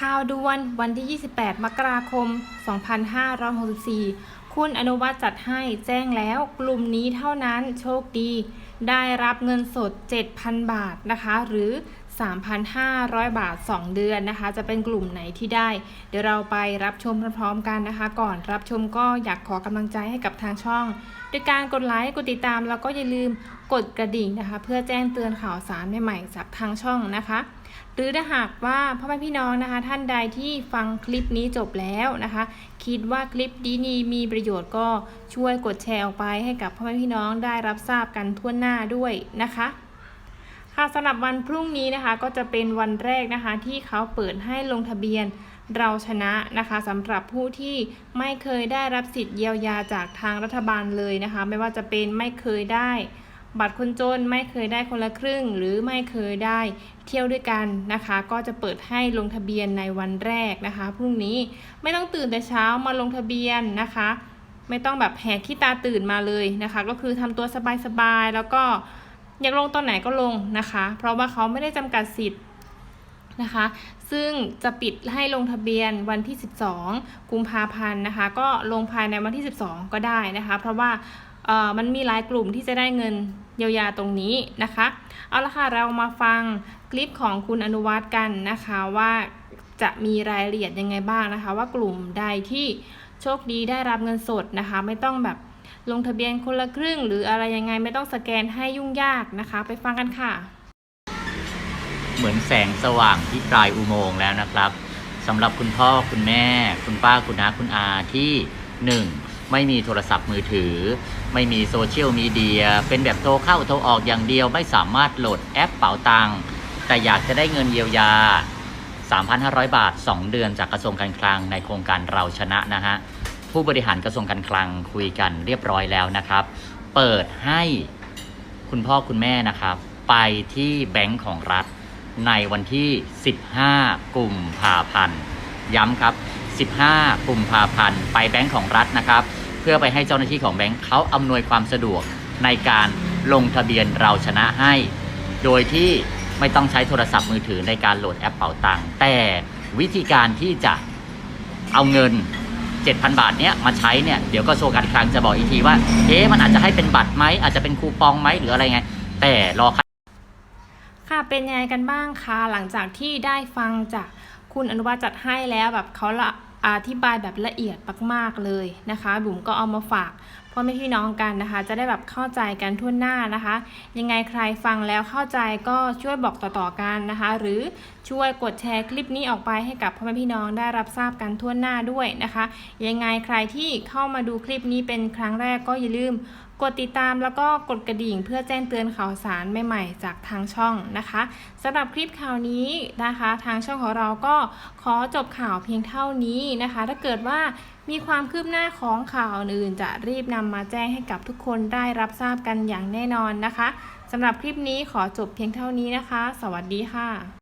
ข่าวด่วนวันที่ 28 มกราคม 2564 คุณอนุวัตจัดให้แจ้งแล้วกลุ่มนี้เท่านั้นโชคดี ได้รับเงินสด 7,000 บาทนะคะ หรือ 3,500 บาท 2 เดือนนะคะ จะเป็นกลุ่มไหนที่ได้ เดี๋ยวเราไปรับชมพร้อมๆกันนะคะ ก่อนรับชมก็อยากขอกำลังใจให้กับทางช่องด้วยการกดไลค์กดติดตาม แล้วก็อย่าลืมกดกระดิ่งนะคะ เพื่อแจ้งเตือนข่าวสารใหม่ๆจากทางช่องนะคะ หรือถ้าหากว่าพ่อแม่พี่น้องนะคะ ท่านใดที่ฟังคลิปนี้จบแล้วนะคะ คิดว่าคลิปนี้นี่มีประโยชน์ก็ช่วยกดแชร์ออกไปให้กับพ่อแม่พี่น้องได้รับทราบกันทั่วหน้าด้วยนะคะ ค่ะสำหรับวันพรุ่งนี้นะคะก็จะเป็นวันแรกนะคะ ที่เขาเปิดให้ลงทะเบียนเราชนะนะคะสำหรับผู้ที่ไม่เคยได้รับสิทธิ์เยียวยาจากทางรัฐบาลเลยนะคะ ไม่ว่าจะเป็นไม่เคยได้ บัตรคนจนไม่เคยได้คนละครึ่ง หรือไม่เคยได้เที่ยวด้วยกันนะคะ ก็จะเปิดให้ลงทะเบียนในวันแรกนะคะพรุ่งนี้ไม่ต้องตื่นแต่เช้ามาลงทะเบียนนะคะ ไม่ต้องแบบแหกขี้ตาตื่นมาเลยนะคะ ก็คือทำตัวสบายๆแล้วก็ อยากลงตอนไหนก็ลงนะคะ เพราะว่าเขาไม่ได้จำกัดสิทธิ์นะคะ ซึ่งจะปิดให้ลงทะเบียนวันที่ 12 กุมภาพันธ์นะคะ ก็ลงภายในวันที่ 12 ก็ได้นะคะ เพราะว่ามันมีหลายกลุ่มที่จะได้เงินเยียวยาตรงนี้นะคะ เอาละค่ะ เรามาฟังคลิปของคุณอนุวัฒน์กันนะคะว่าจะมีรายละเอียดยังไงบ้างนะคะ ว่ากลุ่มใดที่โชคดีได้รับเงินสดนะคะ ไม่ต้องแบบ ลงทะเบียนคนละครึ่ง หรืออะไรยังไงไม่ต้องสแกนให้ยุ่งยากนะคะ ไปฟังกันค่ะ เหมือนแสงสว่างที่ปลายอุโมงค์แล้วนะครับสำหรับคุณพ่อคุณแม่ คุณป้าคุณน้าคุณอาที่ 1. ไม่มีโทรศัพท์มือถือ ไม่มีโซเชียลมีเดียเป็นแบบโทรเข้าโทรออกอย่างเดียวไม่สามารถโหลดแอปเป๋าตังค์แต่อยากจะได้เงินเยียวยา 3,500 บาท 2 เดือนจากกระทรวงการคลังในโครงการเราชนะนะฮะ ผู้บริหารกระทรวงการคลังคุยกันเรียบร้อยแล้วนะครับ เปิดให้คุณพ่อคุณแม่นะครับ ไปที่แบงก์ของรัฐในวันที่ 15 กุมภาพันธ์ ย้ำครับ 15 กุมภาพันธ์ ไปแบงก์ของรัฐนะครับ เพื่อไปให้เจ้าหน้าที่ของแบงก์เขาอำนวยความสะดวกในการลงทะเบียนเราชนะให้ โดยที่ไม่ต้องใช้โทรศัพท์มือถือในการโหลดแอปเป๋าตังค์แต่วิธีการที่จะเอาเงิน 7,000 บาทเนี้ยมาใช้เนี่ยเดี๋ยวกระทรวงการคลังจะบอกอีกทีว่าเอ๊ะมันอาจจะให้เป็นบัตรไหมอาจจะเป็นคูปองไหมหรืออะไรไง แต่รอค่ะเป็นยังไงกันบ้างคะหลังจากที่ได้ฟังจากคุณอนุวัฒน์จัดให้แล้วแบบเขาละ อธิบายแบบละเอียดมากๆเลยนะคะบุ๋มก็เอามาฝากพ่อแม่พี่น้องกันนะคะ จะได้แบบเข้าใจกันทั่วหน้านะคะ ยังไงใครฟังแล้วเข้าใจก็ช่วยบอกต่อๆกันนะคะ หรือช่วยกดแชร์คลิปนี้ออกไปให้กับพ่อแม่พี่น้องได้รับทราบกันทั่วหน้าด้วยนะคะ ยังไงใครที่เข้ามาดูคลิปนี้เป็นครั้งแรกก็อย่าลืม กดติดตามแล้วก็กดกระดิ่งเพื่อแจ้งเตือนข่าวสารใหม่ๆ จากทางช่องนะคะสำหรับคลิปข่าวนี้นะคะ ทางช่องของเราก็ขอจบข่าวเพียงเท่านี้นะคะ ถ้าเกิดว่ามีความคืบหน้าของข่าวอื่น จะรีบนำมาแจ้งให้กับทุกคนได้รับทราบกันอย่างแน่นอนนะคะสำหรับคลิปนี้ขอจบเพียงเท่านี้นะคะ สวัสดีค่ะ